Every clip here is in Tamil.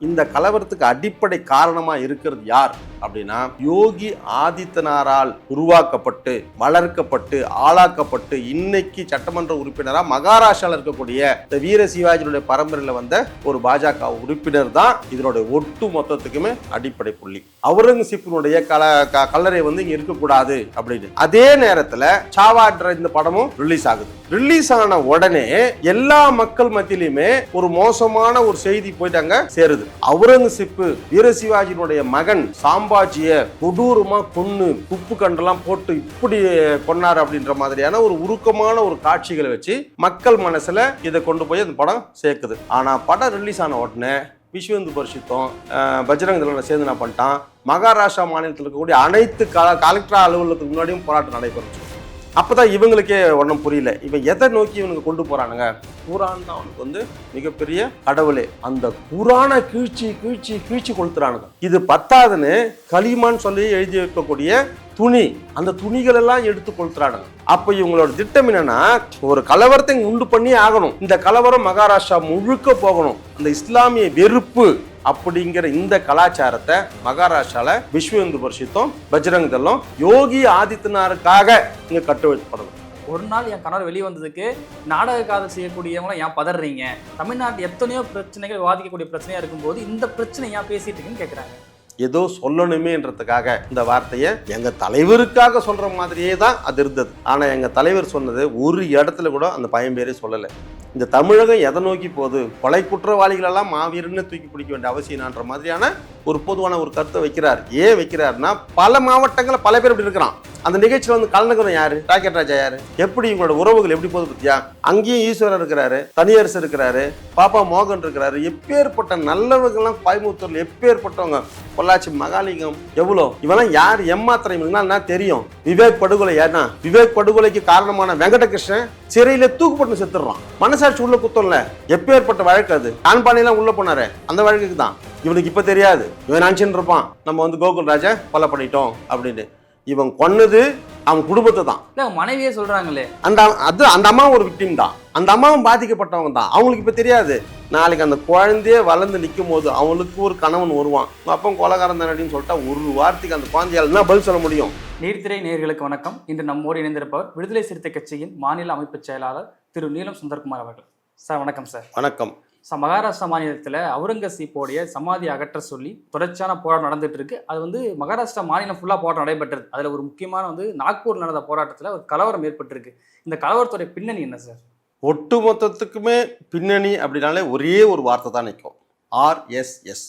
இந்த கலவரத்துக்கு அடிப்படை காரணமா இருக்கிறது யார் அப்படின்னா யோகி ஆதித்தனாரால் உருவாக்கப்பட்டு வளர்க்கப்பட்டு ஆளாக்கப்பட்டு இன்னைக்கு சட்டமன்ற உறுப்பினரா மகாராஷ்டிரால இருக்கக்கூடிய இந்த வீர சிவாஜியுடைய பரம்பரையில வந்த ஒரு பாஜக உறுப்பினர் தான் இதனுடைய ஒட்டு மொத்தத்துக்குமே அடிப்படை புள்ளி. அவுரங்கசீப்பினுடைய கல க- கல்லறை வந்து இங்க இருக்கக்கூடாது அப்படின்னு. அதே நேரத்துல சாவாட்ற இந்த படமும் ரிலீஸ் ஆகுது. ரிலீஸ் ஆன உடனே எல்லா மக்கள் மத்தியிலுமே ஒரு மோசமான ஒரு செய்தி போயிட்டு அங்க சேருது அவுரங்கசீப்பு வீர சிவாஜியினுடைய மகன் சாம்பாஜிய கொடூரமா கொன்னு உப்பு கண்டெல்லாம் போட்டு இப்படி கொன்னார் அப்படின்ற மாதிரியான ஒரு உருக்கமான ஒரு காட்சிகளை வச்சு மக்கள் மனசுல இதை கொண்டு போய் அந்த படம் சேர்க்குது. ஆனா படம் ரிலீஸ் ஆன உடனே விஸ்வந்து பரிசுத்தம் பஜ்ரங் தளம் சேர்ந்து நான் பண்ணிட்டான். மகாராஷ்டிரா மாநிலத்தில் இருக்கக்கூடிய அனைத்து கலெக்டர் அலுவலகத்துக்கு முன்னாடியும் போராட்டம் நடைபெறுச்சு. அப்போ தான் இவங்களுக்கே ஒன்றும் புரியல. இவன் எதை நோக்கி இவனுக்கு கொண்டு போகிறானுங்க குரான் தான் அவனுக்கு வந்து மிகப்பெரிய கடவுளே. அந்த குரானை கீழ்ச்சி கீழ்ச்சி கீழ்ச்சி கொளுத்துறானுங்க. இது பத்தாதுன்னு களிமான்னு சொல்லி எழுதி வைக்கக்கூடிய துணி. அந்த துணிகள் எல்லாம் எடுத்து கொளுத்துறானுங்க. அப்ப இவங்களோட திட்டம் என்னன்னா ஒரு கலவரத்தை உண்டு பண்ணி ஆகணும். இந்த கலவரம் மகாராஷ்டிரா முழுக்க போகணும். அந்த இஸ்லாமிய வெறுப்பு அப்படிங்கிற இந்த கலாச்சாரத்தை மகாராஷ்டிரால விஸ்வ இந்து பரிசுத்தம் பஜ்ரங் தளம் யோகி ஆதித்யநாருக்காக இங்க கட்டுப்படுத்தப்படணும் ஒரு நாள் என் கணவர் வெளியே வந்ததுக்கு நாடக காதல் செய்யக்கூடியவங்களும் ஏன் பதறீங்க? தமிழ்நாட்டில் எத்தனையோ பிரச்சனைகள் விவாதிக்கக்கூடிய பிரச்சனையா இருக்கும்போது இந்த பிரச்சனை ஏன் பேசிட்டு இருக்குன்னு கேட்குறாங்க ஏதோ சொல்லணுமே என்றதுக்காக இந்த வார்த்தையை எங்க தலைவருக்காக சொல்ற மாதிரியே தான் அது இருந்தது. ஆனா எங்க தலைவர் சொன்னது ஒரு இடத்துல கூட அந்த பையன் பேரே சொல்லலை. இந்த தமிழகம் எதை நோக்கி போகுது? கொலை குற்றவாளிகளெல்லாம் மாவீரன்னு தூக்கி பிடிக்க வேண்டிய அவசியம்ன்ற மாதிரியான ஒரு பொதுவான ஒரு கருத்தை வைக்கிறார். ஏன் வைக்கிறாருன்னா பல மாவட்டங்களில் பல பேர் இப்படி இருக்கிறான். அந்த நிகழ்ச்சியில் வந்து கலந்துக்கிறோம் யாரு? ராக்கெட் ராஜா யாரு? எப்படி இவங்களோட உறவுகள் எப்படி போகுது பத்தியா? அங்கேயும் ஈஸ்வரர் இருக்கிறாரு தனியரசு இருக்கிறாரு பாப்பா மோகன் இருக்கிறாரு. எப்பேற்பட்ட நல்லவர்கள்லாம் கோயம்புத்தூர்ல எப்பேற்பட்டவங்க பொள்ளாச்சி மகாலிங்கம் எவ்வளோ? இவெல்லாம் யார் என்ன தெரியும்? விவேக் படுகொலை ஏன்னா விவேக் படுகொலைக்கு காரணமான வெங்கடகிருஷ்ணன் சிறையில தூக்குப்பட்டு செத்துடுறான். மனசாட்சி உள்ள குத்தம்ல. எப்பேற்பட்ட வழக்கு அது? கான்பானையெல்லாம் உள்ள போனாரு. அந்த வழக்குக்கு தான். இவனுக்கு இப்ப தெரியாது. இவன் நினைச்சுட்டு இருப்பான்? நம்ம வந்து கோகுல் ராஜா கொலை பண்ணிட்டோம் அப்படின்னு. இவன் கொன்னது அவன் குடும்பத்தை தான். மனைவியே சொல்றாங்களே? அந்த அது அந்த அம்மா ஒரு விக்டிம் தான். அந்த அம்மாவும் பாதிக்கப்பட்டவங்க தான். அவங்களுக்கு இப்போ தெரியாது. நாளைக்கு அந்த குழந்தையே வளர்ந்து நிற்கும் போது அவங்களுக்கு ஒரு கணவன் வருவான். உங்க அப்பன் கொலகாரம் தானடின்னு சொல்லிட்டா ஒரு வார்த்தைக்கு அந்த குழந்தையால என்ன பதில் சொல்ல முடியும்? நீர்த்திரை நேயர்களுக்கு வணக்கம். இன்று நம்மோடு இணைந்திருப்பவர் விடுதலை சிறுத்தை கட்சியின் மாநில அமைப்பு செயலாளர் திரு நீலம் சுந்தர்குமார் அவர்கள். சார் வணக்கம் சார். வணக்கம். சார் மகாராஷ்டிரா மாநிலத்தில் அவுரங்கசீப்போடைய சமாதி அகற்ற சொல்லி தொடர்ச்சியான போராட்டம் நடந்துட்டு இருக்கு. அது வந்து மகாராஷ்டிரா மாநிலம் ஃபுல்லாக போராட்டம் நடைபெற்றது. அதில் ஒரு முக்கியமான வந்து நாக்பூர் நடந்த போராட்டத்தில் ஒரு கலவரம் ஏற்பட்டிருக்கு. இந்த கலவரத்துடைய பின்னணி என்ன சார்? ஒட்டு மொத்தத்துக்குமே பின்னணி அப்படின்னாலே ஒரே ஒரு வார்த்தை தான் நிற்கும். ஆர்எஸ்எஸ்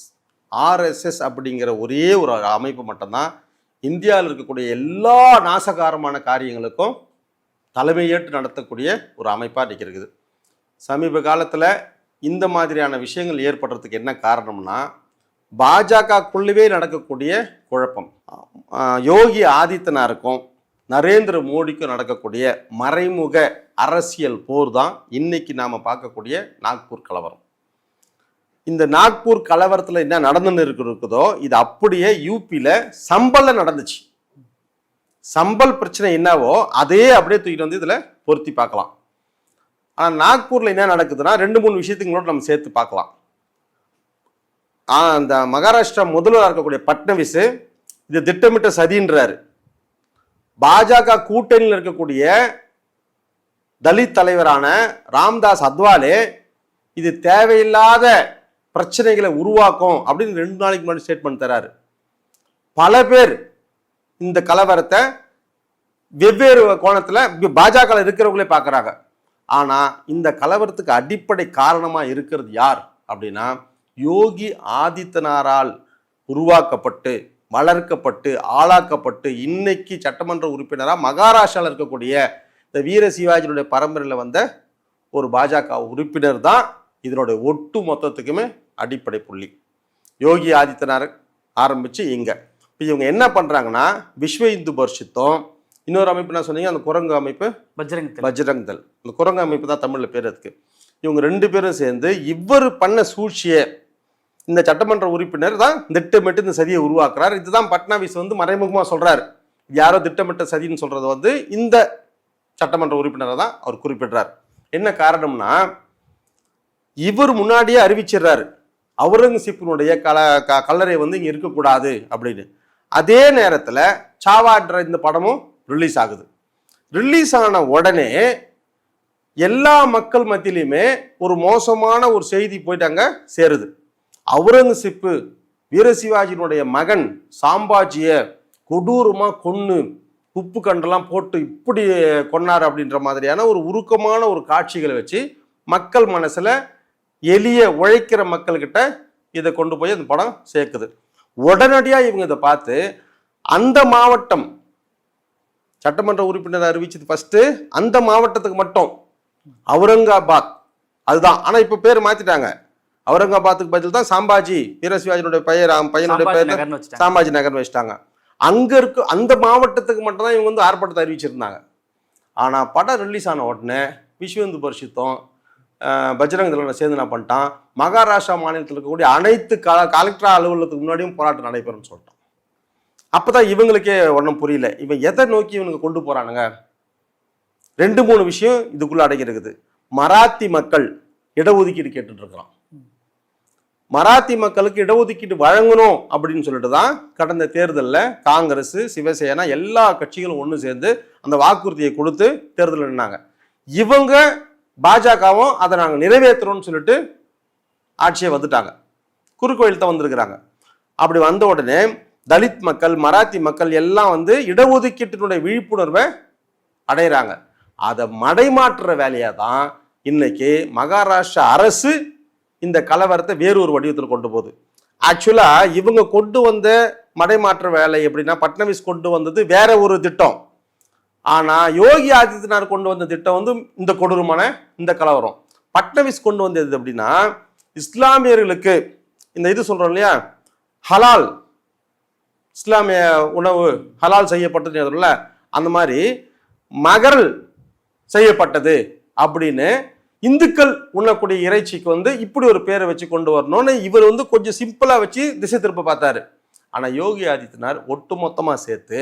ஆர்எஸ்எஸ் அப்படிங்கிற ஒரே ஒரு அமைப்பு மட்டும்தான் இந்தியாவில் இருக்கக்கூடிய எல்லா நாசகாரமான காரியங்களுக்கும் தலைமையேற்று நடத்தக்கூடிய ஒரு அமைப்பாக நிற்கிறது. சமீப காலத்தில் இந்த மாதிரியான விஷயங்கள் ஏற்படுறதுக்கு என்ன காரணம்னா பாஜகக்குள்ளவே நடக்கக்கூடிய குழப்பம். யோகி ஆதித்யனாருக்கும் நரேந்திர மோடிக்கும் நடக்கக்கூடிய மறைமுக அரசியல் போர் தான் இன்னைக்கு நாம் பார்க்கக்கூடிய நாக்பூர் கலவரம். இந்த நாக்பூர் கலவரத்தில் என்ன நடந்துன்னு இருக்கு- இருக்குதோ இது அப்படியே யூபியில் சம்பலில் நடந்துச்சு. சம்பல் பிரச்சனை என்னவோ அதே அப்படியே தூக்கிட்டு வந்து இதில் பொருத்தி பார்க்கலாம். ஆனால் நாக்பூரில் என்ன நடக்குதுன்னா ரெண்டு மூணு விஷயத்துங்களோட நம்ம சேர்த்து பார்க்கலாம். அந்த மகாராஷ்டிரா முதல்வராக இருக்கக்கூடிய பட்னவிஸ் இது திட்டமிட்ட சதின்றாரு. பாஜக கூட்டணியில் இருக்கக்கூடிய தலித் தலைவரான ராம்தாஸ் அத்வாலே இது தேவையில்லாத பிரச்சனைகளை உருவாக்கும் அப்படின்னு ரெண்டு நாளைக்கு முன்னாடி ஸ்டேட்மெண்ட் தராரு. பல பேர் இந்த கலவரத்தை வெவ்வேறு கோணத்தில் பாஜக இருக்கிறவங்களே பார்க்குறாங்க ஆனால் இந்த கலவரத்துக்கு அடிப்படை காரணமாக இருக்கிறது யார் அப்படின்னா யோகி ஆதித்தனாரால் உருவாக்கப்பட்டு வளர்க்கப்பட்டு ஆளாக்கப்பட்டு இன்னைக்கு சட்டமன்ற உறுப்பினராக மகாராஷ்டிராவில் இருக்கக்கூடிய இந்த வீர சிவாஜியுடைய பரம்பரையில் வந்த ஒரு பாஜக உறுப்பினர் தான் இதனுடைய ஒட்டு மொத்தத்துக்குமே அடிப்படை புள்ளி. யோகி ஆதித்யநாத் ஆரம்பித்து இங்கே. இப்போ இவங்க என்ன பண்ணுறாங்கன்னா விஸ்வ இந்து பரிசுத்தம் இன்னொரு அமைப்பு நான் சொன்னீங்க? அந்த குரங்கு அமைப்பு? பஜ்ரங். பஜ்ரங் தள் இந்த குரங்கு அமைப்பு தான் தமிழில் பேர் அதுக்கு இவங்க ரெண்டு பேரும் சேர்ந்து இவர் பண்ண சூழ்ச்சியை இந்த சட்டமன்ற உறுப்பினர் தான் திட்டமிட்டு இந்த சதியை உருவாக்குறார். இதுதான் பட்னாவிஸ் வந்து மறைமுகமாக சொல்றாரு. இது யாரோ திட்டமிட்ட சதின்னு சொல்றது வந்து இந்த சட்டமன்ற உறுப்பினரை தான் அவர் குறிப்பிடுறார். என்ன காரணம்னா இவர் முன்னாடியே அறிவிச்சிடுறாரு. அவுரங்கசீப்பினுடைய கல க கல்லறை வந்து இங்கே இருக்கக்கூடாது அப்படின்னு. அதே நேரத்தில் சாவாட்ற இந்த படமும் ரிலீஸ் ஆகுது. ரிலீஸ் ஆன உடனே எல்லா மக்கள் மத்தியிலையுமே ஒரு மோசமான ஒரு செய்தி போயிட்டு அங்கே சேருது. அவுரங்கசீப்பு வீரசிவாஜினுடைய மகன் சாம்பாஜியை கொடூரமாக கொன்று உப்பு கண்டெல்லாம் போட்டு இப்படி கொன்னார் அப்படின்ற மாதிரியான ஒரு உருக்கமான ஒரு காட்சிகளை வச்சு மக்கள் மனசில் எளிய உழைக்கிற மக்கள்கிட்ட இதை கொண்டு போய் அந்த படம் சேர்க்குது. உடனடியாக இவங்க இதை பார்த்து அந்த மாவட்டம் சட்டமன்ற உறுப்பினர் அறிவிச்சது ஃபர்ஸ்ட் அந்த மாவட்டத்துக்கு மட்டும் அவுரங்காபாத். அதுதான். ஆனா இப்ப பேர் மாத்திட்டாங்க. அவுரங்காபாத்துக்கு பதில் தான் சாம்பாஜி வீரசிவாஜினுடைய பெயர் பையனுடைய பெயர் சாம்பாஜி நகர்னு வச்சிட்டாங்க. அங்கே இருக்க அந்த மாவட்டத்துக்கு மட்டும்தான் இவங்க வந்து ஆர்ப்பாட்டத்தை அறிவிச்சிருந்தாங்க. ஆனால் படம் ரிலீஸ் ஆன உடனே விஸ்வந்து பரிசுத்தம் பஜ்ரங் சேர்ந்து என்ன பண்ணிட்டான்? மகாராஷ்டிரா மாநிலத்தில் இருக்கக்கூடிய அனைத்து கல கலெக்டர் அலுவலகத்துக்கு முன்னாடியும் போராட்டம் நடைபெறும்னு சொல்லிட்டான். அப்பதான் இவங்களுக்கே ஒன்றும் புரியல. இவன் எதை நோக்கி இவனுங்க கொண்டு போகிறானுங்க ரெண்டு மூணு விஷயம் இதுக்குள்ளே அடங்கியிருக்குது மராத்தி மக்கள் இடஒதுக்கீடு கேட்டுட்ருக்கிறான் மராத்தி மக்களுக்கு இடஒதுக்கீடு வழங்கணும் அப்படின்னு சொல்லிட்டு தான் கடந்த தேர்தலில் காங்கிரஸ் சிவசேனா எல்லா கட்சிகளும் ஒன்று சேர்ந்து அந்த வாக்குறுதியை கொடுத்து தேர்தல் நின்னாங்க. இவங்க பாஜகவும் அதை நாங்கள் நிறைவேற்றுறோம்னு சொல்லிட்டு ஆட்சியை வந்துட்டாங்க. குறுக்கோயில் தான் வந்திருக்கிறாங்க. அப்படி வந்த உடனே தலித் மக்கள் மராத்தி மக்கள் எல்லாம் வந்து இடஒதுக்கீட்டினுடைய விழிப்புணர்வை அடைகிறாங்க அதை மடைமாற்றுற வேலையாக தான் இன்னைக்கு மகாராஷ்டிரா அரசு இந்த கலவரத்தை வேறு ஒரு வடிவத்தில் கொண்டு போகுது. ஆக்சுவலாக இவங்க கொண்டு வந்த மடைமாற்ற வேலை எப்படின்னா பட்னவிஸ் கொண்டு வந்தது வேற ஒரு திட்டம். ஆனால் யோகி ஆதித்யநாத் கொண்டு வந்த திட்டம் வந்து இந்த கொடூரமான இந்த கலவரம். பட்னவிஸ் கொண்டு வந்தது அப்படின்னா இஸ்லாமியர்களுக்கு இந்த இது சொல்கிறோம் இல்லையா ஹலால் இஸ்லாமிய உணவு ஹலால் செய்யப்பட்டது சொல்ல அந்த மாதிரி மகரல் செய்யப்பட்டது அப்படின்னு இந்துக்கள் உண்ணக்கூடிய இறைச்சிக்கு வந்து இப்படி ஒரு பேரை வச்சு கொண்டு வரணும்னு இவர் வந்து கொஞ்சம் சிம்பிளாக வச்சு திசை திருப்ப பார்த்தாரு. ஆனால் யோகி ஆதித்யநாத் ஒட்டுமொத்தமா சேர்த்து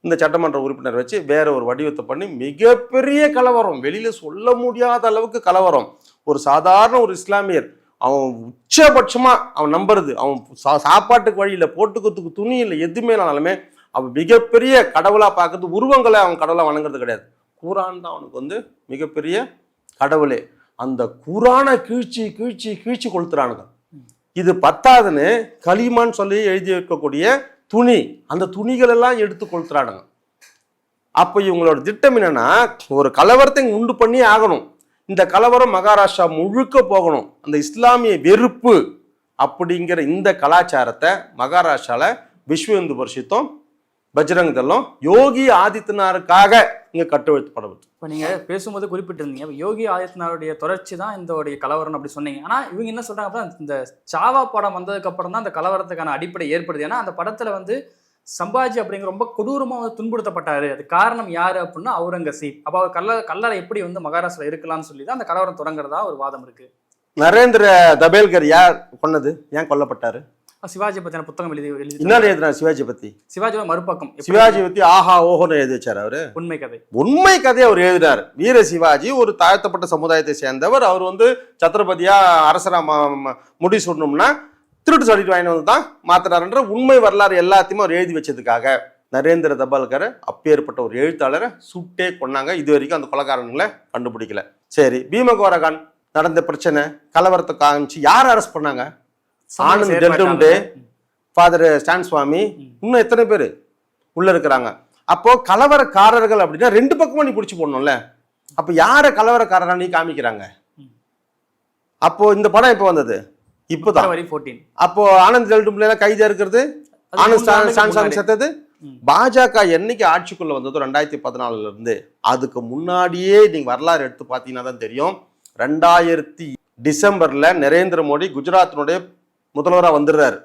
இந்த சட்டமன்ற உறுப்பினர் வச்சு வேற ஒரு வடிவத்தை பண்ணி மிகப்பெரிய கலவரம். வெளியில சொல்ல முடியாத அளவுக்கு கலவரம். ஒரு சாதாரண ஒரு இஸ்லாமியர் அவன் உச்சபட்சமா அவன் நம்புறது அவன் சா- சாப்பாட்டுக்கு வழியில் போட்டுக்கிறதுக்கு துணி இல்லை எதுவுமே இல்லைனாலுமே அவன் மிகப்பெரிய கடவுளா பார்க்கறது உருவங்களை அவன் கடவுளா வணங்குறது கிடையாது. குரான் தான் அவனுக்கு வந்து மிகப்பெரிய கடவுளே அந்த குரானை கீழ்ச்சி கீழ்ச்சி கீழ்ச்சி கொளுத்துறானுங்க. இது பத்தாதுன்னு களிமான்னு சொல்லி எழுதி வைக்கக்கூடிய துணி அந்த துணிகள் எல்லாம் எடுத்து கொளுத்துறானுங்க. அப்போ இவங்களோட திட்டம் என்னன்னா ஒரு கலவரத்தை உண்டு பண்ணி ஆகணும். இந்த கலவரம் மகாராஷ்டிரா முழுக்க போகணும். அந்த இஸ்லாமிய வெறுப்பு அப்படிங்கிற இந்த கலாச்சாரத்தை மகாராஷ்டிராவில் விஸ்வ இந்து பரிசுத்தம் பஜ்ரங் தளம் யோகி ஆதித்யநாருக்காக இங்க கட்டெழுத்துப்படவில்லை இப்போ நீங்க பேசும்போது குறிப்பிட்டிருந்தீங்க. யோகி ஆதித்யநாத்துடைய தொடர்ச்சி தான் இந்த உடைய கலவரம் அப்படி சொன்னீங்க. ஆனா இவங்க என்ன சொல்றாங்க அப்படின்னா, இந்த சாவா படம் வந்ததுக்கு அப்புறம் தான் அந்த கலவரத்துக்கான அடிப்படை ஏற்படுது. ஏன்னா அந்த படத்துல வந்து சம்பாஜி அப்படிங்கிற ரொம்ப கொடூரமா வந்து துன்புறுத்தப்பட்டாரு. அது காரணம் யாரு அப்படின்னா அவுரங்கசீப். அப்ப அவர் கல்ல கல்லறை எப்படி வந்து மகாராஷ்டிரா இருக்கலாம்னு சொல்லி தான் அந்த கலவரம் தொடங்குறதா ஒரு வாதம் இருக்கு. நரேந்திர தபேல்கர் யார் கொன்னது? ஏன் கொல்லப்பட்டாரு? சிவாஜி பத்தின புத்தகம் எழுதி எழுதி என்ன எழுதுனா சிவாஜி பத்தி? சிவாஜியோட மறுபக்கம். சிவாஜி பத்தி ஆஹா ஓஹோன்னு எழுதி வச்சாரு அவரு. உண்மை கதை. உண்மை கதையை அவர் எழுதினார். வீர சிவாஜி ஒரு தாழ்த்தப்பட்ட சமுதாயத்தை சேர்ந்தவர். அவர் வந்து சத்திரபதியா அரசரா முடி சொல்லணும்னா திருட்டு சொல்லிட்டு வாங்கிட்டு வந்து தான் மாத்துறாருன்ற உண்மை வரலாறு எல்லாத்தையுமே அவர் எழுதி வச்சதுக்காக. நரேந்திர தபால்கர் அப்பேற்பட்ட ஒரு எழுத்தாளரை சுட்டே கொன்னாங்க. இது வரைக்கும் அந்த கொலைகாரனுங்களை கண்டுபிடிக்கல. சரி பீமகோரகான் நடந்த பிரச்சனை கலவரத்தை காமிச்சு யார் அரெஸ்ட் பண்ணாங்க? ஆனந்த். டெல்டும்டே ஃபாதர் ஸ்டான் சுவாமி இன்னும் எத்தனை பேர் உள்ள இருக்கிறாங்க. அப்போ கலவரக்காரர்கள் அப்படின்னா ரெண்டு பக்கமும் நீ பிடிச்சி போடணும்ல. அப்போ யாரை கலவரக்காரரா நீ காமிக்கிறாங்க? அப்போ இந்த படம் எப்போ வந்தது? இப்போதான் பிப்ரவரி ஃபோர்டீன் அப்போ ஆனந்த் டெல்டும்ல கைதா இருக்கிறது ஆனந்த் ஸ்டான் சுவாமி செத்தது. பாஜக என்னைக்கு ஆட்சிக்குள்ள வந்ததோ ரெண்டாயிரத்தி பதினாலுல இருந்து அதுக்கு முன்னாடியே நீங்க வரலாறு எடுத்து பார்த்தீங்கன்னா தான் தெரியும். ரெண்டாயிரத்தி டிசம்பர்ல நரேந்திர மோடி குஜராத்தினுடைய முதல்வராக வந்துடுறாரு.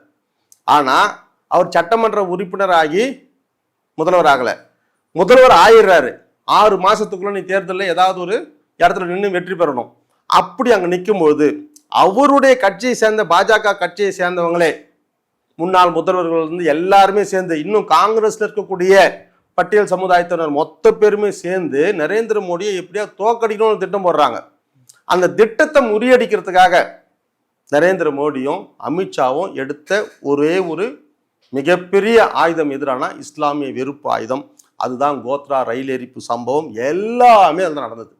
ஆனால் அவர் சட்டமன்ற உறுப்பினராகி முதல்வர் ஆகலை. முதல்வர் ஆயிடுறாரு. ஆறு மாதத்துக்குள்ளே நீ தேர்தலில் ஏதாவது ஒரு இடத்துல நின்று வெற்றி பெறணும். அப்படி அங்கே நிற்கும்போது அவருடைய கட்சியை சேர்ந்த பாஜக கட்சியை சேர்ந்தவங்களே முன்னாள் முதல்வர்கள் வந்து எல்லாருமே சேர்ந்து இன்னும் காங்கிரஸில் இருக்கக்கூடிய பட்டியல் சமுதாயத்தினர் மொத்த பேருமே சேர்ந்து நரேந்திர மோடியை எப்படியா தோக்கடிக்கணும்னு திட்டம் போடுறாங்க. அந்த திட்டத்தை முறியடிக்கிறதுக்காக நரேந்திர மோடியும் அமித்ஷாவும் எடுத்த ஒரே ஒரு மிகப்பெரிய ஆயுதம் எதிரான இஸ்லாமிய வெறுப்பு ஆயுதம். அதுதான் கோத்ரா ரயில் எரிப்பு சம்பவம். எல்லாமே அது நடந்தது.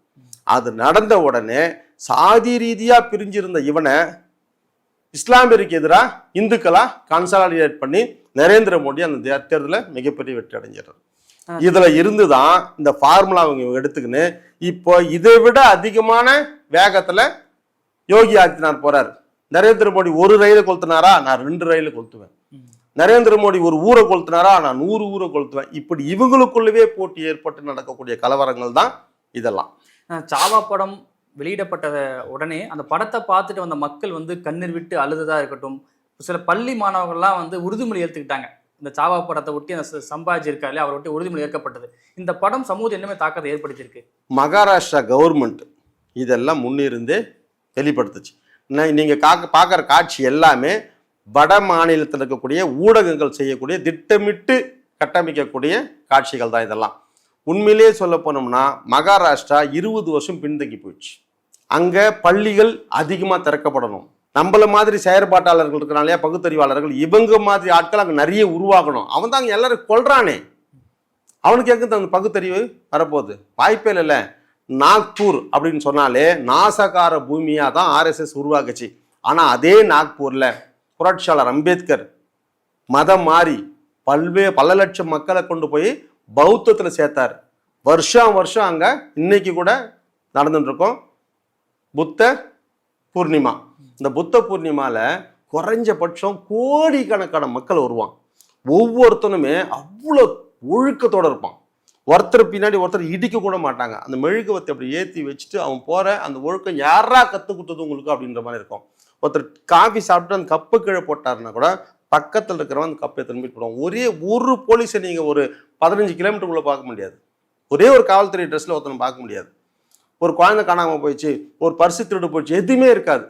அது நடந்த உடனே சாதி ரீதியா பிரிஞ்சிருந்த இவனை இஸ்லாமியருக்கு எதிராக இந்துக்களா கன்சாலிடேட் பண்ணி நரேந்திர மோடி அந்த தேர்தல்ல மிகப்பெரிய வெற்றி அடைஞ்சிடுறாரு. இதுல இருந்து தான் இந்த ஃபார்முலா அவங்க எடுத்துக்கின்னு இப்போ இதை விட அதிகமான வேகத்துல யோகி ஆதித்யநாத் போறாரு. நரேந்திர மோடி ஒரு ரயிலை கொளுத்தினாரா? நான் ரெண்டு ரயிலை கொளுத்துவேன். நரேந்திர மோடி ஒரு ஊரை கொளுத்தினாரா? நான் நூறு ஊரை கொளுத்துவேன். இப்படி இவங்களுக்குள்ளவே போட்டி ஏற்பட்டு நடக்கக்கூடிய கலவரங்கள் தான் இதெல்லாம். சாவா படம் வெளியிடப்பட்ட உடனே அந்த படத்தை பார்த்துட்டு வந்த மக்கள் வந்து கண்ணீர் விட்டு அழுததா இருக்கட்டும் சில பள்ளி மாணவர்கள்லாம் வந்து உறுதிமொழி ஏற்றுக்கிட்டாங்க இந்த சாவா படத்தை ஒட்டி அந்த சம்பாஜி இருக்காரு அவரை ஒட்டி உறுதிமொழி ஏற்கப்பட்டது. இந்த படம் சமூகத்தில் என்னமே தாக்கத்தை ஏற்படுத்தியிருக்கு. மகாராஷ்டிரா கவர்மெண்ட் இதெல்லாம் முன்னிருந்தே வெளிப்படுத்துச்சு. நீங்கள் காக்க பார்க்குற காட்சி எல்லாமே வட மாநிலத்தில் இருக்கக்கூடிய ஊடகங்கள் செய்யக்கூடிய திட்டமிட்டு கட்டமைக்கக்கூடிய காட்சிகள் தான் இதெல்லாம். உண்மையிலேயே சொல்ல போனோம்னா மகாராஷ்டிரா இருபது வருஷம் பின்தங்கி போயிடுச்சு. அங்கே பள்ளிகள் அதிகமாக திறக்கப்படணும். நம்மள மாதிரி செயற்பாட்டாளர்கள் இருக்கிறனாலே பகுத்தறிவாளர்கள் இவங்க மாதிரி ஆட்கள் அங்கே நிறைய உருவாகணும். அவன் தான் அங்கே எல்லாரும் கொள்றானே அவனுக்கு எங்க அந்த பகுத்தறிவு வரப்போகுது? வாய்ப்பே இல்லைல்ல. நாக்பூர் அப்படின்னு சொன்னாலே நாசகார பூமியாக தான் ஆர்எஸ்எஸ் உருவாக்குச்சு. ஆனால் அதே நாக்பூரில் புரட்சியாளர் அம்பேத்கர் மதம் மாறி பல்வே பல லட்சம் மக்களை கொண்டு போய் பௌத்தத்தில் சேர்த்தார். வருஷம் வருஷம் அங்கே இன்னைக்கு கூட நடந்துட்டுருக்கோம். புத்த பூர்ணிமா. இந்த புத்த பூர்ணிமாவில் குறைஞ்சபட்சம் கோடிக்கணக்கான மக்கள் வருவான் ஒவ்வொருத்தனுமே அவ்வளோ ஒழுக்கத்தோடு இருப்பான் ஒருத்தர் பின்னாடி ஒருத்தர் இடிக்க கூட மாட்டாங்க. அந்த மெழுகுவத்தை அப்படி ஏற்றி வச்சுட்டு அவன் போகிற அந்த ஒழுக்கம் யாரா கற்றுக் கொடுத்தது உங்களுக்கு அப்படின்ற மாதிரி இருக்கும். ஒருத்தர் காஃபி சாப்பிட்டு அந்த கப்பு கீழே போட்டாருன்னா கூட பக்கத்தில் இருக்கிறவன் அந்த கப்பை திரும்பி போடுவான். ஒரே ஒரு போலீஸை நீங்கள் ஒரு பதினஞ்சு கிலோமீட்டருக்குள்ளே பார்க்க முடியாது. ஒரே ஒரு காவல்துறை ட்ரெஸ்ஸில் ஒருத்தனை பார்க்க முடியாது. ஒரு குழந்தை காணாமல் போயிடுச்சு ஒரு பரிசு திருடு போயிடுச்சு எதுவுமே இருக்காது.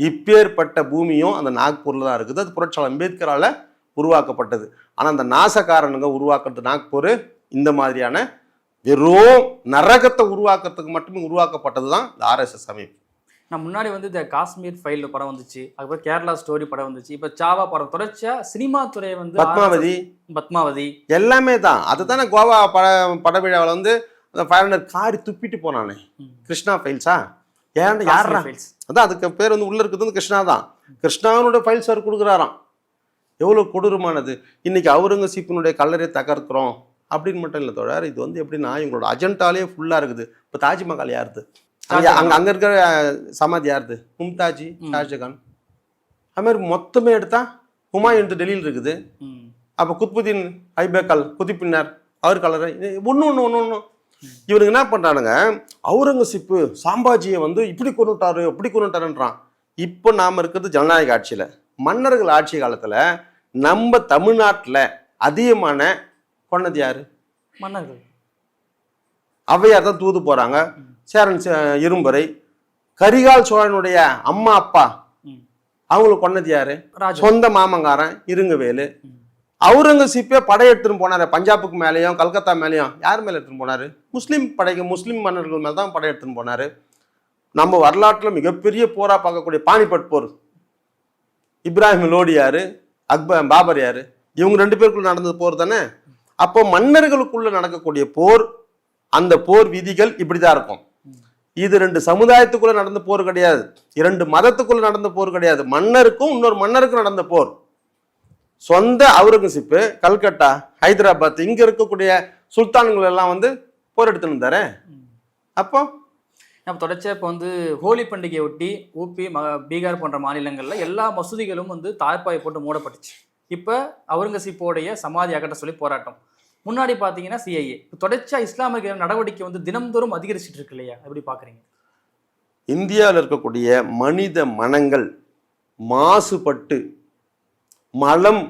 இப்பேற்பட்ட பூமியும் அந்த நாக்பூரில் தான் இருக்குது. அது புரட்சியாளர் அம்பேத்கரால் உருவாக்கப்பட்டது. ஆனால் அந்த நாசக்காரனுங்க உருவாக்குறது நாக்பூர் இந்த மாதிரியான வெறும் நரகத்தை உருவாக்குறதுக்கு மட்டுமே உருவாக்கப்பட்டது தான் இந்த ஆர்எஸ்எஸ் அமைப்பு. நான் முன்னாடி வந்து இந்த காஷ்மீர் ஃபைல் படம் வந்துச்சு. அதுக்கப்புறம் கேரளா ஸ்டோரி படம் வந்துச்சு. இப்போ சாவா படம் தொடர்ச்சியா சினிமா துறையை வந்து பத்மாவதி. பத்மாவதி. எல்லாமே தான். அதுதானே கோவா பட பட விழாவில் வந்து அந்த ஃபைனல் காரி துப்பிட்டு போனானே. கிருஷ்ணா ஃபைல்ஸா ஏன்டா யாரா files. அதான் அதுக்கு பேர் வந்து உள்ள இருக்கிறது வந்து கிருஷ்ணா தான். கிருஷ்ணாவனோட ஃபைல்ஸ் அவர் கொடுக்குறாராம். எவ்வளோ கொடூரமானது. இன்னைக்கு அவுரங்கசீப்பினுடைய கல்லறை தகர்க்கிறோம். அப்படின்னு மட்டும் இல்லை தோழர் இது வந்து எப்படின்னா இவங்களோட அஜெண்டாலே ஃபுல்லாக இருக்குது. இப்போ தாஜ்மஹால் யாருது? அங்கே. அங்கே அங்கே இருக்கிற சமாதி யாருது? மும்தாஜி. ஷாஜகான். அது மாதிரி மொத்தமே எடுத்தா ஹுமாயூன் டெல்லியில் இருக்குது. அப்போ குத்புதீன் ஐபேக்கல் குதிப்பின்னார் அவர் கலரை ஒன்று ஒன்று ஒன்று ஒன்று இவனுங்க என்ன பண்ணுறானுங்க அவுரங்கசீப்பு சாம்பாஜியை வந்து இப்படி கொண்டுட்டாரு இப்படி கொண்டுட்டாருன்றான் இப்போ நாம் இருக்கிறது ஜனநாயக ஆட்சியில். மன்னர்கள் ஆட்சி காலத்தில் நம்ம தமிழ்நாட்டில் அதிகமான கொன்னது யாரு? மன்னர்கள். ஔவையார் தான் தூது போகிறாங்க ம். சேரன் இரும்பரை. கரிகால் சோழனுடைய அம்மா அப்பா ம். அவங்களை கொன்னது யாரு? சொந்த மாமங்காரன் இருங்கவேலு. அவுரங்கசீப்பே படையெடுத்துன்னு போனாரு. பஞ்சாபுக்கு மேலேயும் கல்கத்தா மேலேயும். யார் மேலே எடுத்துன்னு போனாரு? முஸ்லீம் படைக்கு முஸ்லீம் மன்னர்கள் மேலே தான் படையெடுத்துன்னு போனாரு. நம்ம வரலாற்றில் மிகப்பெரிய போரா பார்க்கக்கூடிய பானிபட் போர். இப்ராஹிம் லோடி யாரு? அக்பர் பாபர் யாரு? இவங்க ரெண்டு பேருக்குள்ள நடந்த போர் தானே? அப்போ மன்னர்களுக்குள்ள நடக்கக்கூடிய போர் அந்த போர் விதிகள் இப்படிதான் இருக்கும். இது ரெண்டு சமுதாயத்துக்குள்ள நடந்த போர் கிடையாது. இரண்டு மதத்துக்குள்ள நடந்த போர் கிடையாது. மன்னருக்கும் இன்னொரு மன்னருக்கும் நடந்த போர். சொந்த அவுரங்கசீப்பு கல்கட்டா ஹைதராபாத் இங்க இருக்கக்கூடிய சுல்தான்கள் எல்லாம் வந்து போர் எடுத்துன்னு இருந்தாரு அப்போ? நம்ம தொடர்ச்சியாக இப்போ வந்து ஹோலி பண்டிகையை ஒட்டி ஊபி ம பீகார் போன்ற மாநிலங்களில் எல்லா மசூதிகளும் வந்து தாய்ப்பாய் போட்டு மூடப்பட்டுச்சு. இப்போ அவுரங்கசீப்போடைய சமாதி அகற்ற சொல்லி போராட்டம். முன்னாடி பார்த்தீங்கன்னா சிஐஏ தொடர்ச்சியாக இஸ்லாமிய நடவடிக்கை வந்து தினம்தோறும் அதிகரிச்சுட்டு இருக்கு இல்லையா? எப்படி பார்க்குறீங்க இந்தியாவில் இருக்கக்கூடிய மனித மனங்கள் மாசுபட்டு மலம்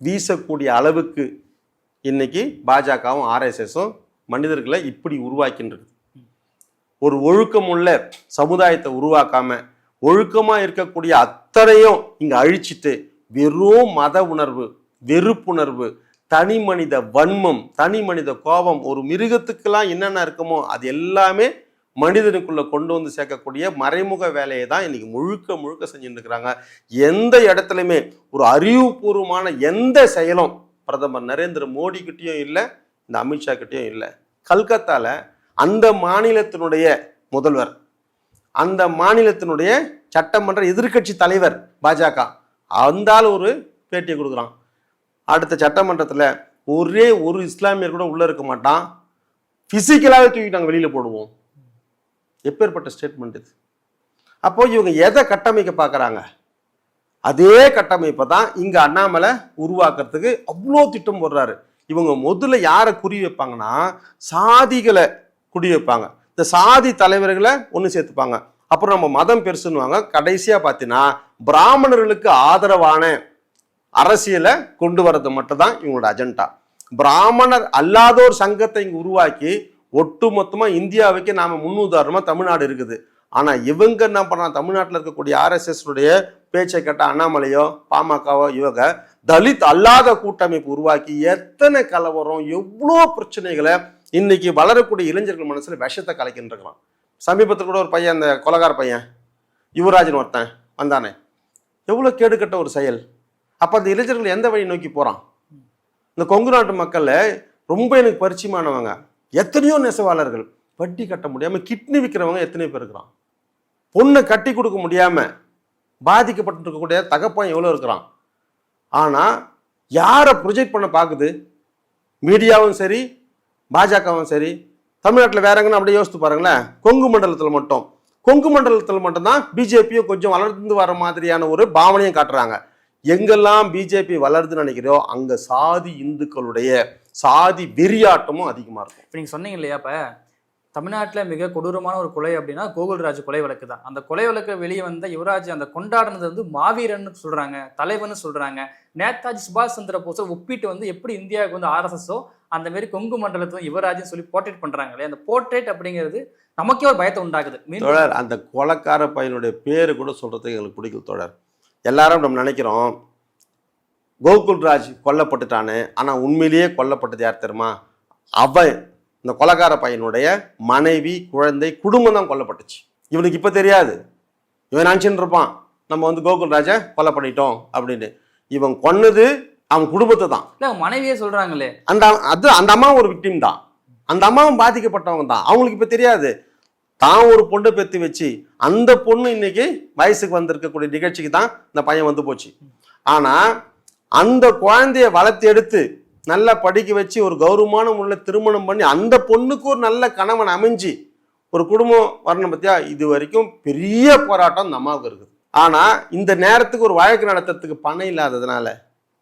வீசக்கூடிய அளவுக்கு இன்னைக்கு பாஜகவும் ஆர்எஸ்எஸும் மனிதர்களை இப்படி உருவாக்கின்றது ஒரு ஒழுக்கமுள்ள சமுதாயத்தை உருவாக்காம ஒழுக்கமாக இருக்கக்கூடிய அத்தனையும் இங்கே அழிச்சிட்டு வெறும் மத உணர்வு வெறுப்புணர்வு தனி மனித வன்மம் தனி மனித கோபம் ஒரு மிருகத்துக்கெல்லாம் என்னென்ன இருக்குமோ அது எல்லாமே மனிதனுக்குள்ளே கொண்டு வந்து சேர்க்கக்கூடிய மறைமுக வேலையை தான் இன்றைக்கி முழுக்க முழுக்க செஞ்சுட்டு இருக்கிறாங்க. எந்த இடத்துலையுமே ஒரு அறிவுபூர்வமான எந்த செயலும் பிரதமர் நரேந்திர மோடி இல்லை இந்த அமித்ஷா கிட்டேயும் இல்லை. கல்கத்தாவில் அந்த மாநிலத்தினுடைய முதல்வர் அந்த மாநிலத்தினுடைய சட்டமன்ற எதிர்க்கட்சி தலைவர் பாஜக. அந்த ஒரு பேட்டியை கொடுக்குறான். அடுத்த சட்டமன்றத்தில் ஒரே ஒரு இஸ்லாமியர் கூட உள்ளே இருக்க மாட்டான். ஃபிசிக்கலாகவே தூக்கி நாங்கள் வெளியில் போடுவோம். எப்பேற்பட்ட ஸ்டேட்மெண்ட் இது? அப்போ இவங்க எதை கட்டமைக்க பார்க்குறாங்க? அதே கட்டமைப்பை தான் இங்கே அண்ணாமலை உருவாக்குறதுக்கு அவ்வளோ திட்டம் போடுறாரு. இவங்க முதல்ல யாரை குறி வைப்பாங்கன்னா சாதிகளை குடி வைப்பாங்க. இந்த சாதி தலைவர்களை ஒன்று சேர்த்துப்பாங்க. அப்புறம் நம்ம மதம் பெருசுன்னுவாங்க. கடைசியாக பார்த்தீங்கன்னா பிராமணர்களுக்கு ஆதரவான அரசியலை கொண்டு வர்றது மட்டும்தான் இவங்களோட அஜெண்டா பிராமணர் அல்லாத ஒரு சங்கத்தை இங்கே உருவாக்கி ஒட்டுமொத்தமா இந்தியாவுக்கு நாம் முன்னுதாரணமாக தமிழ்நாடு இருக்குது. ஆனால் இவங்க என்ன பண்ணலாம் தமிழ்நாட்டில் இருக்கக்கூடிய ஆர்எஸ்எஸ்னுடைய பேச்சை கேட்ட அண்ணாமலையோ பாமகவோ இவங்க தலித் அல்லாத கூட்டமைப்பு உருவாக்கி எத்தனை கலவரம் எவ்வளோ பிரச்சனைகளை இன்னைக்கு வளரக்கூடிய இளைஞர்கள் மனசில் விஷத்தை கலக்கின்னு சமீபத்தில் கூட ஒரு பையன் அந்த கொலகார பையன் யுவராஜன் ஒருத்தன் வந்தானே. எவ்வளோ கேடுகட்ட ஒரு செயல். அப்போ அந்த இளைஞர்கள் எந்த வழி நோக்கி போகிறான் இந்த கொங்கு நாட்டு மக்களில் ரொம்ப எனக்கு பரிச்சயமானவங்க. எத்தனையோ நெசவாளர்கள் வட்டி கட்ட முடியாமல் கிட்னி விற்கிறவங்க எத்தனை பேர் இருக்கிறான். பொண்ணை கட்டி கொடுக்க முடியாமல் பாதிக்கப்பட்டு இருக்கக்கூடிய தகப்பன் எவ்வளோ இருக்கிறான்? ஆனால் யாரை ப்ரொஜெக்ட் பண்ண பார்க்குது? மீடியாவும் சரி பாஜகவும் சரி தமிழ்நாட்டில் வேற எங்கன்னா அப்படியே யோசித்து பாருங்களேன். கொங்கு மண்டலத்தில் மட்டும். கொங்கு மண்டலத்தில் மட்டும்தான் பிஜேபியும் கொஞ்சம் வளர்ந்து வர மாதிரியான ஒரு பாவனையும் காட்டுறாங்க. எங்கெல்லாம் பிஜேபி வளருதுன்னு நினைக்கிறோ அங்கே சாதி இந்துக்களுடைய சாதி வெறியாட்டமும் அதிகமாக இருக்கும். இப்போ நீங்கள் சொன்னீங்க இல்லையா இப்போ தமிழ்நாட்டில் மிக கொடூரமான ஒரு கொலை அப்படின்னா கோகுல்ராஜ் கொலை வழக்கு தான். அந்த கொலை வழக்கு வெளியே வந்த யுவராஜ் அந்த கொண்டாடினது வந்து மாவீரன்னு சொல்றாங்க தலைவன் சொல்றாங்க. நேதாஜி சுபாஷ் சந்திர போஸை ஒப்பிட்டு வந்து எப்படி இந்தியாவுக்கு வந்து ஆர்எஸ்எஸோ அந்த மாதிரி கொங்கு மண்டலத்தை யுவராஜ்னு சொல்லி போர்ட்ரேட் பண்றாங்க இல்லையா? அந்த போர்ட்ரேட் அப்படிங்கிறது நமக்கே ஒரு பயத்தை உண்டாக்குது. மீண்டும் தோழர் அந்த கொலக்கார பையனுடைய பேர் கூட சொல்றதுக்கு எங்களுக்கு பிடிக்கும் தோழர். எல்லாரும் நம்ம நினைக்கிறோம் கோகுல்ராஜ் கொல்லப்பட்டுட்டானு ஆனால் உண்மையிலேயே கொல்லப்பட்டது யார் தெரியுமா? அவன் இந்த கொலைக்கார பையனுடைய மனைவி குழந்தை குடும்பம் தான் கொல்லப்பட்டுச்சு. இவனுக்கு இப்போ தெரியாது. இவன் நினச்சின்னு இருப்பான் நம்ம வந்து கோகுல்ராஜை கொலை பண்ணிட்டோம் அப்படின்னு. இவன் கொன்னது அவன் குடும்பத்தை தான். இல்ல மனைவியே சொல்றாங்களே? அந்த அது அந்த அம்மா ஒரு விக்டிம் தான். அந்த அம்மாவும் பாதிக்கப்பட்டவங்க தான். அவங்களுக்கு இப்போ தெரியாது. தான் ஒரு பொண்ணை பெற்று வச்சு அந்த பொண்ணு இன்னைக்கு வயசுக்கு வந்திருக்கக்கூடிய நிகழ்ச்சிக்கு தான் இந்த பையன் வந்து போச்சு. ஆனா அந்த குழந்தைய வளர்த்து எடுத்து நல்லா படிக்க வச்சு ஒரு கௌரவமான முறையில் திருமணம் பண்ணி அந்த பொண்ணுக்கு ஒரு நல்ல கணவன் அமைஞ்சு ஒரு குடும்பம் வரணும் பத்தியா? இது வரைக்கும் பெரிய போராட்டம் இந்த அம்மாவுக்கு இருக்குது. ஆனால் இந்த நேரத்துக்கு ஒரு வழக்கு நடத்துறதுக்கு பணம் இல்லாததுனால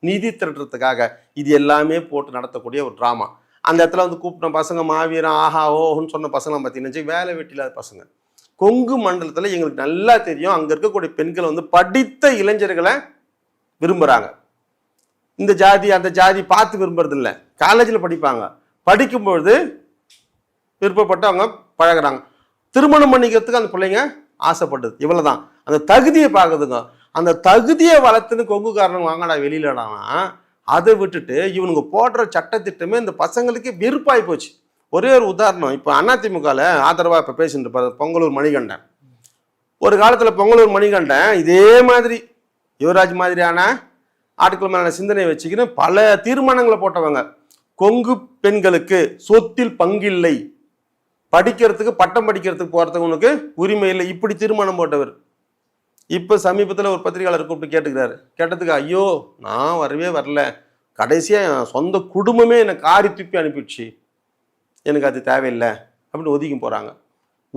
நிதி திரட்டுறதுக்காக இது எல்லாமே போட்டு நடத்தக்கூடிய ஒரு ட்ராமா அந்த இடத்துல வந்து கூப்பிட்ட பசங்க மாவீரன் ஆஹா ஓஹோன்னு சொன்ன பசங்களாம் பார்த்தீங்கன்னா வேலை வெட்டி இல்லாத பசங்க. கொங்கு மண்டலத்தில் எங்களுக்கு நல்லா தெரியும் அங்கே இருக்கக்கூடிய பெண்கள் வந்து படித்த இளைஞர்களை விரும்புகிறாங்க இந்த ஜாதி அந்த ஜாதி பார்த்து விரும்புறதில்ல. காலேஜில் படிப்பாங்க. படிக்கும்பொழுது விருப்பப்பட்டு அவங்க பழகுறாங்க. திருமணம் பண்ணிக்கிறதுக்கு அந்த பிள்ளைங்க ஆசைப்படுது. இவ்வளவுதான். அந்த தகுதியை பார்க்குதுங்க. அந்த தகுதியை வளர்த்துன்னு கொங்குக்காரனுங்க வாங்கடா வெளியிலடானா அதை விட்டுட்டு இவனுங்க போடுற சட்டத்திட்டமே இந்த பசங்களுக்கு வெறுப்பாகி போச்சு. ஒரே ஒரு உதாரணம். இப்போ அதிமுகவில் ஆதரவாக இப்போ பேசிட்டு இருப்பார் பொங்கலூர் மணிகண்டன். ஒரு காலத்தில் பொங்கலூர் மணிகண்டன் இதே மாதிரி யுவராஜ் மாதிரியான ஆட்கள் மேலான சிந்தனையை வச்சுக்கின்னு பல தீர்மானங்களை போட்டவங்க. கொங்கு பெண்களுக்கு சொத்தில் பங்கில்லை. படிக்கிறதுக்கு பட்டம் படிக்கிறதுக்கு போகிறதுக்கு உனக்கு உரிமை இல்லை. இப்படி தீர்மானம் போட்டவர். இப்போ சமீபத்தில் ஒரு பத்திரிகையாளர் கூப்பிட்டு கேட்டுக்கிறாரு. கேட்டதுக்கு ஐயோ நான் வரவே வரல. கடைசியாக என் சொந்த குடும்பமே என்னை காரி துப்பி அனுப்பிடுச்சு. எனக்கு அது தேவையில்லை. அப்படின்னு ஒதுக்கி போகிறாங்க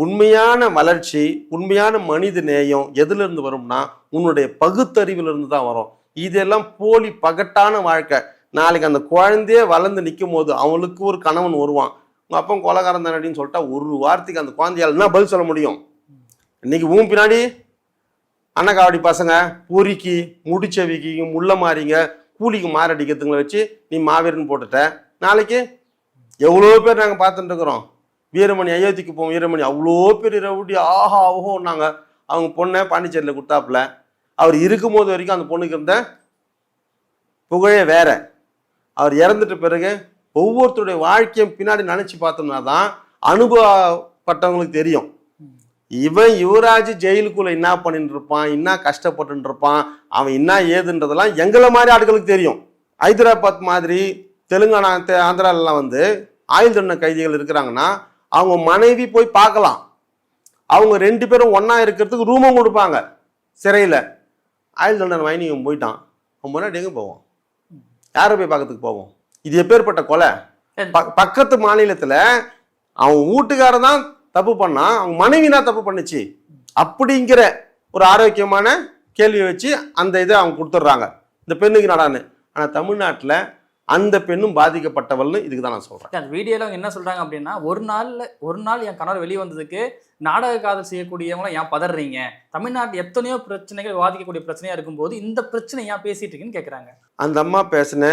உண்மையான வளர்ச்சி உண்மையான மனித நேயம் எதுலேருந்து வரும்னா உன்னுடைய பகுத்தறிவிலிருந்து தான் வரும். இதெல்லாம் போலி பகட்டான வாழ்க்கை. நாளைக்கு அந்த குழந்தையே வளர்ந்து நிற்கும் போது அவளுக்கு ஒரு கணவன் வருவான். உங்கள் அப்பா கொலகாரம் தானடின்னு சொல்லிட்டா ஒரு வார்த்தைக்கு அந்த குழந்தையால் என்ன பதில் சொல்ல முடியும்? இன்னைக்கு உன் பின்னாடி அன்னக்காவடி பசங்க பொறிக்கு முடிச்சவிக்கி முள்ள மாறிங்க கூலிக்கு மாரடிக்கிறதுங்களை வச்சு நீ மாவீரன் போட்டுட்ட. நாளைக்கு எவ்வளோ பேர் நாங்கள் பார்த்துட்டு இருக்கிறோம். வீரமணி அயோத்திக்கு போவோம் வீரமணி. அவ்வளோ பேர் ரவுடி ஆஹா ஆகோன்னாங்க அவங்க பொண்ணை பாண்டிச்சேரியில் கொடுத்தாப்புல. அவர் இருக்கும்போது வரைக்கும் அந்த பொண்ணுக்கு இருந்த புகழே வேற. அவர் இறந்துட்ட பிறகு ஒவ்வொருத்தருடைய வாழ்க்கையும் பின்னாடி நினச்சி பார்த்தோம்னா தான் அனுபவப்பட்டவங்களுக்கு தெரியும். இவன் யுவராஜ் ஜெயிலுக்குள்ள என்ன பண்ணிட்டு இருப்பான் என்ன கஷ்டப்பட்டு இருப்பான் அவன் என்ன ஏதுன்றதெல்லாம் எங்களை மாதிரி ஆட்களுக்கு தெரியும். ஹைதராபாத் மாதிரி தெலுங்கானா தெ- ஆந்திராலலாம் வந்து ஆயுள் தண்டனை கைதிகள் இருக்கிறாங்கன்னா அவங்க மனைவி போய் பார்க்கலாம். அவங்க ரெண்டு பேரும் ஒன்றா இருக்கிறதுக்கு ரூமும் கொடுப்பாங்க சிறையில். ஆயுள் தண்டனை வாங்கி இவன் போயிட்டான். அவன் முன்னாடி எங்கே போவோம் யாரை போய் பார்க்கறதுக்கு போவோம் இது எப்பேற்பட்ட கொலை? பக்கத்து மாநிலத்துல அவன் வீட்டுக்காரன் தான் தப்பு பண்ணான். அவன் மனைவி தான் தப்பு பண்ணுச்சு. அப்படிங்கிற ஒரு ஆரோக்கியமான கேள்வியை வச்சு அந்த இதை அவங்க கொடுத்துட்றாங்க. இந்த பெண்ணுக்கு நடான்னு ஆனா தமிழ்நாட்டுல அந்த பெண்ணும் பாதிக்கப்பட்டவள்னு இதுக்கு தான் நான் சொல்றேன். அந்த வீடியோல அவங்க என்ன சொல்றாங்க அப்படின்னா ஒரு நாள்ல ஒரு நாள் என் கணவர் வெளியே வந்ததுக்கு நாடக காதல் செய்யக்கூடியவங்களாம் ஏன் பதறீங்க? தமிழ்நாட்டு எத்தனையோ பிரச்சனைகள் வாதிக்கக்கூடிய பிரச்சனையா இருக்கும்போது இந்த பிரச்சனை ஏன் பேசிட்டு இருக்கீங்கன்னு கேட்குறாங்க அந்த அம்மா பேசின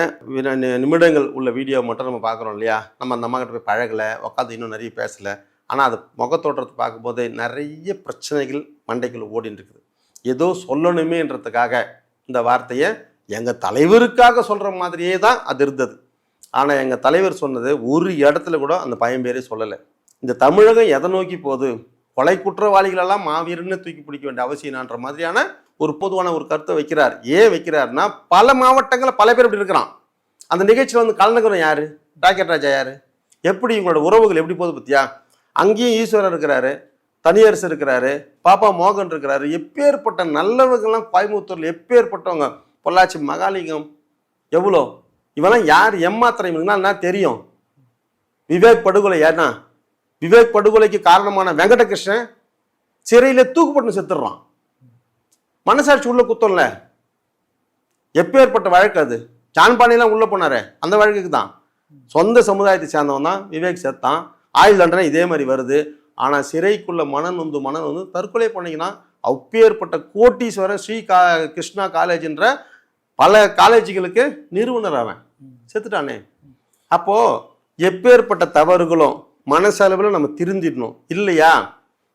நிமிடங்கள் உள்ள வீடியோ மட்டும் நம்ம பார்க்குறோம் இல்லையா? நம்ம அந்த அம்மா கிட்ட போய் பழகலை உட்காந்து இன்னும் நிறைய பேசலை. ஆனால் அது முகத்தோற்றத்தை பார்க்கும்போது நிறைய பிரச்சனைகள் மண்டைகள் ஓடின்னு இருக்குது. ஏதோ சொல்லணுமேன்றதுக்காக இந்த வார்த்தையை எங்கள் தலைவருக்காக சொல்கிற மாதிரியே தான் அது இருந்தது. ஆனால் எங்கள் தலைவர் சொன்னது ஒரு இடத்துல கூட அந்த பையன் பேரே சொல்லலை. இந்த தமிழகம் எதை நோக்கி போகுது? கொலை குற்றவாளிகளெல்லாம் மாவீரன்னு தூக்கி பிடிக்க வேண்டிய அவசியம்ன்ற மாதிரியான ஒரு பொதுவான ஒரு கருத்தை வைக்கிறார். ஏன் வைக்கிறாருன்னா பல மாவட்டங்களில் பல பேர் இப்படி இருக்கிறான். அந்த நிகழ்ச்சியில் வந்து கலந்துக்கிறோம் யார்? டாக்கெட் ராஜா யார்? எப்படி இவங்களோட உறவுகள் எப்படி போகுது பத்தியா? அங்கேயும் ஈஸ்வரர் இருக்கிறாரு தனியரசு இருக்கிறாரு பாப்பா மோகன் இருக்கிறாரு. எப்பேற்பட்ட நல்லவர்கள்லாம் கோயம்புத்தூரில் எப்பேற்பட்டவங்க? பொள்ளாச்சி மகாலிங்கம். எவ்வளோ? இவெல்லாம் யார்? ஏமாத்திரம் இவனுக்குலாம் என்ன தெரியும். விவேக் படுகொலை ஏன்னா விவேக் படுகொலைக்கு காரணமான வெங்கடகிருஷ்ணன் சிறையில தூக்குப்பட்டு செத்துடுறான். மனசாட்சி உள்ள குத்தம்ல. எப்பேற்பட்ட வழக்கு அது? ஜான் பாண்டியெல்லாம் உள்ள போனாரே அந்த வழக்குக்கு தான். சொந்த சமுதாயத்தை சேர்ந்தவன் தான் விவேக் செத்தான். ஆயுள் தண்டனை இதே மாதிரி வருது. ஆனால் சிறைக்குள்ள மனநொந்து வந்து தற்கொலை பண்ணீங்கன்னா அப்பேற்பட்ட கோட்டீஸ்வரன் ஸ்ரீ கா கிருஷ்ணா காலேஜ்ன்ற பல காலேஜுகளுக்கு நிறுவனர் அவன். செத்துட்டானே. அப்போது எப்பேற்பட்ட தவறுகளும் மனசளவில் நம்ம திருந்திடணும். இல்லையா?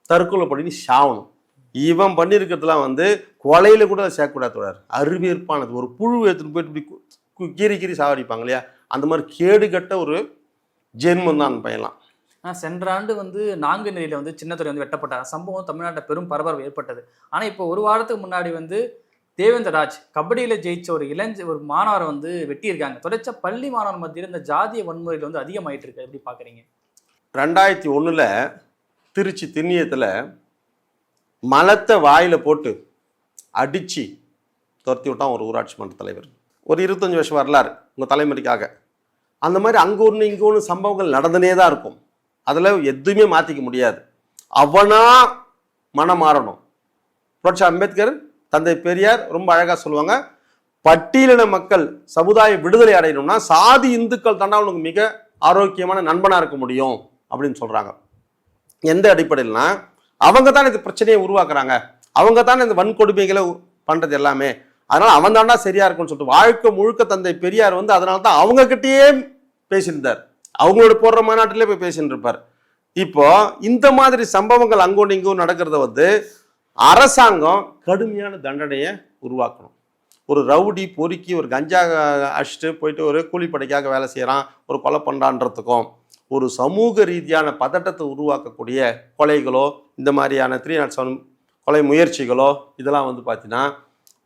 தற்கொலை பண்ணி சாவணும். இவன் பண்ணியிருக்கிறதுலாம் வந்து கொலையில் கூட அதை சேர்க்கக்கூடாது தொடர் அருவேற்பானது. ஒரு புழு எடுத்துன்னு போயிட்டு இப்படி கீறி கீறி சாவடிப்பாங்க இல்லையா? அந்த மாதிரி கேடுகட்ட ஒரு ஜென்மம் தான் அந்த பையன்லாம். ஆனால் சென்ற ஆண்டு வந்து நாங்குநேரியில வந்து சின்னத்துறை வந்து வெட்டப்பட்டார். சம்பவம் தமிழ்நாட்டில் பெரும் பரபரப்பு ஏற்பட்டது. ஆனால் இப்போ ஒரு வாரத்துக்கு முன்னாடி வந்து தேவேந்தர் ராஜ் ஜெயிச்ச ஒரு இளைஞ ஒரு மாணவரை வந்து வெட்டியிருக்காங்க. தொடர்ச்ச பள்ளி மாணவர் மத்தியில் இந்த ஜாதிய வன்முறைகள் வந்து அதிகமாயிட்டு இருக்கு. எப்படி பார்க்குறீங்க ரெண்டாயிரத்தி ஒன்றில் திருச்சி திண்ணியத்தில் மலத்தை வாயில் போட்டு அடிச்சு துரத்தி விட்டான் ஒரு ஊராட்சி மன்ற தலைவர். ஒரு இருபத்தஞ்சி வருஷம் வரலாறு உங்கள் தலைமுறைக்காக. அந்த மாதிரி அங்கே ஒன்று இங்கே ஒன்று சம்பவங்கள் நடந்துனே தான் இருக்கும். அதில் எதுவுமே மாற்றிக்க முடியாது. அவனாக மனம் மாறணும். புரட்சி அம்பேத்கர் தந்தை பெரியார் ரொம்ப அழகாக சொல்லுவாங்க பட்டியலின மக்கள் சமுதாய விடுதலை அடையணும்னா சாதி இந்துக்கள் தாண்டா உனக்கு மிக ஆரோக்கியமான நண்பனாக இருக்க முடியும். அப்படின்னு சொல்கிறாங்க எந்த அடிப்படையில்னா அவங்க தான் இந்த பிரச்சனையை உருவாக்குறாங்க. அவங்க தான் இந்த வன்கொடுமைகளை பண்ணுறது எல்லாமே. அதனால் அவன் தாண்டா சரியாக இருக்கும்னு சொல்லிட்டு வாழ்க்கை முழுக்க தந்தை பெரியார் வந்து அதனால தான் அவங்கக்கிட்டேயே பேசியிருந்தார். அவங்களோட போடுற மாநாட்டிலே போய் பேசிட்டு இருப்பார் இப்போ இந்த மாதிரி சம்பவங்கள் அங்கும் இங்கும் நடக்கிறத வந்து அரசாங்கம் கடுமையான தண்டனையை உருவாக்கணும். ஒரு ரவுடி பொறுக்கி ஒரு கஞ்சா அடிச்சுட்டு போயிட்டு ஒரு கூலிப்படைக்காக வேலை செய்கிறான் ஒரு கொலை பண்ணுறான்றதுக்கும் ஒரு சமூக ரீதியான பதட்டத்தை உருவாக்கக்கூடிய கொலைகளோ இந்த மாதிரியான த்ரீ நாட் செவன் கொலை முயற்சிகளோ இதெல்லாம் வந்து பார்த்தீங்கன்னா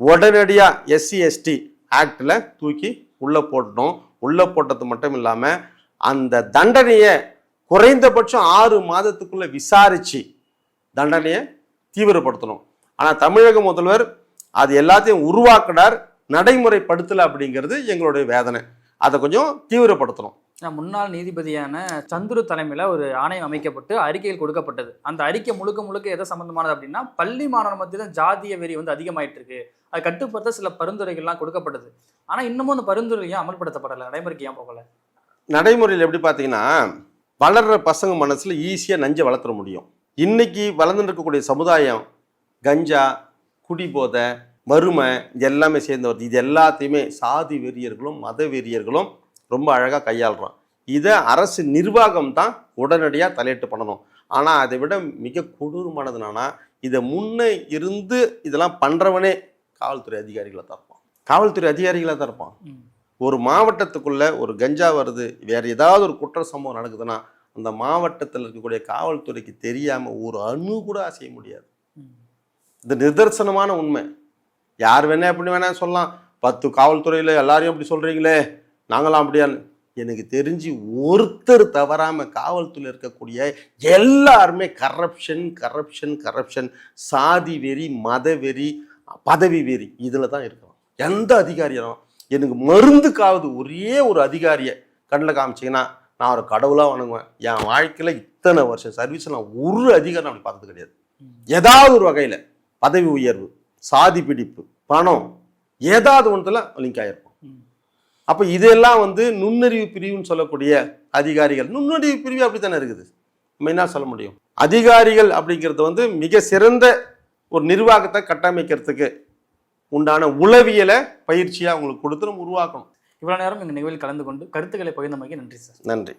உடனடியாக எஸ்சி எஸ்டி ஆக்டில் தூக்கி உள்ளே போட்டணும் உள்ளே போட்டது மட்டும் இல்லாமல் அந்த தண்டனையை குறைந்தபட்சம் ஆறு மாதத்துக்குள்ளே விசாரித்து தண்டனையை தீவிரப்படுத்தணும். ஆனால் தமிழக முதல்வர் அது எல்லாத்தையும் உருவாக்கினார் நடைமுறைப்படுத்தலை அப்படிங்கிறது எங்களுடைய வேதனை. அதை கொஞ்சம் தீவிரப்படுத்தணும். முன்னாள் நீதிபதியான சந்துரு தலைமையில் ஒரு ஆணையம் அமைக்கப்பட்டு அறிக்கைகள் கொடுக்கப்பட்டது. அந்த அறிக்கை முழுக்க முழுக்க எதை சம்மந்தமானது அப்படின்னா பள்ளி மாணவர் மத்தியில் ஜாதிய வெறி வந்து அதிகமாயிட்டு இருக்கு அது கட்டுப்படுத்த சில பரிந்துரைகள்லாம் கொடுக்கப்பட்டது. ஆனால் இன்னமும் அந்த பரிந்துரை ஏன் அமல்படுத்தப்படலை? நடைமுறைக்கு ஏன் போகலை? நடைமுறையில் எப்படி பார்த்தீங்கன்னா வளர்ற பசங்க மனசில் ஈஸியாக நஞ்சை வளர்த்துற முடியும். இன்னைக்கு வளர்ந்துட்டு இருக்கக்கூடிய சமுதாயம் கஞ்சா குடிபோதை மறுமை இது எல்லாமே சேர்ந்து வருது இது எல்லாத்தையுமே சாதி வெறியர்களும் மத வெறியர்களும் ரொம்ப அழகாக கையாளுறான். இதை அரசு நிர்வாகம் தான் உடனடியாக தலையிட்டு பண்ணணும். ஆனால் அதை விட மிக கொடூரமானதுனா இதை முன்னே இருந்து இதெல்லாம் பண்ணுறவனே காவல்துறை அதிகாரிகளை தான் இருப்பான். காவல்துறை அதிகாரிகளாக தான் இருப்பான். ஒரு மாவட்டத்துக்குள்ள ஒரு கஞ்சா வருது வேற ஏதாவது ஒரு குற்ற சம்பவம் நடக்குதுன்னா அந்த மாவட்டத்தில் இருக்கக்கூடிய காவல்துறைக்கு தெரியாம ஒரு அணு கூட அசைய முடியாது. இது நிதர்சனமான உண்மை. யார் வேணா எப்படி வேணா சொல்லலாம். பத்து காவல்துறையில எல்லாரையும் அப்படி சொல்றீங்களே. நாங்களாம் அப்படியான்னு எனக்கு தெரிஞ்சு ஒருத்தர் தவறாமல் காவல்துறையில் இருக்கக்கூடிய எல்லாருமே கரப்ஷன் கரப்ஷன் கரப்ஷன் சாதி வெறி மத வெறி பதவி வெறி இதில் தான் இருக்கிறோம் எந்த அதிகாரியும் எனக்கு மருந்துக்காவது ஒரே ஒரு அதிகாரியை கண்ணில் காமிச்சிங்கன்னா நான் ஒரு கடவுளாக வணங்குவேன். என் வாழ்க்கையில் இத்தனை வருஷம் சர்வீஸ் நான் ஒரு அதிகாரம் அப்படி பார்த்தது கிடையாது. ஏதாவது ஒரு வகையில் பதவி உயர்வு சாதி பிடிப்பு பணம் ஏதாவது ஒன்றுல லிங்க் ஆகிருக்கும் அப்போ இதெல்லாம் வந்து நுண்ணறிவு பிரிவுன்னு சொல்லக்கூடிய அதிகாரிகள். நுண்ணறிவு பிரிவு அப்படி தானே இருக்குது? நம்ம என்ன சொல்ல முடியும்? அதிகாரிகள் அப்படிங்கிறது வந்து மிக சிறந்த ஒரு நிர்வாகத்தை கட்டமைக்கிறதுக்கு உண்டான உளவியலை பயிற்சியாக அவங்களுக்கு கொடுத்து நம்ம உருவாக்கணும். இவ்வளவு நேரம் இந்த நிகழ்வில் கலந்து கொண்டு கருத்துக்களை பகிர்ந்தமைக்கு நன்றி சார். நன்றி.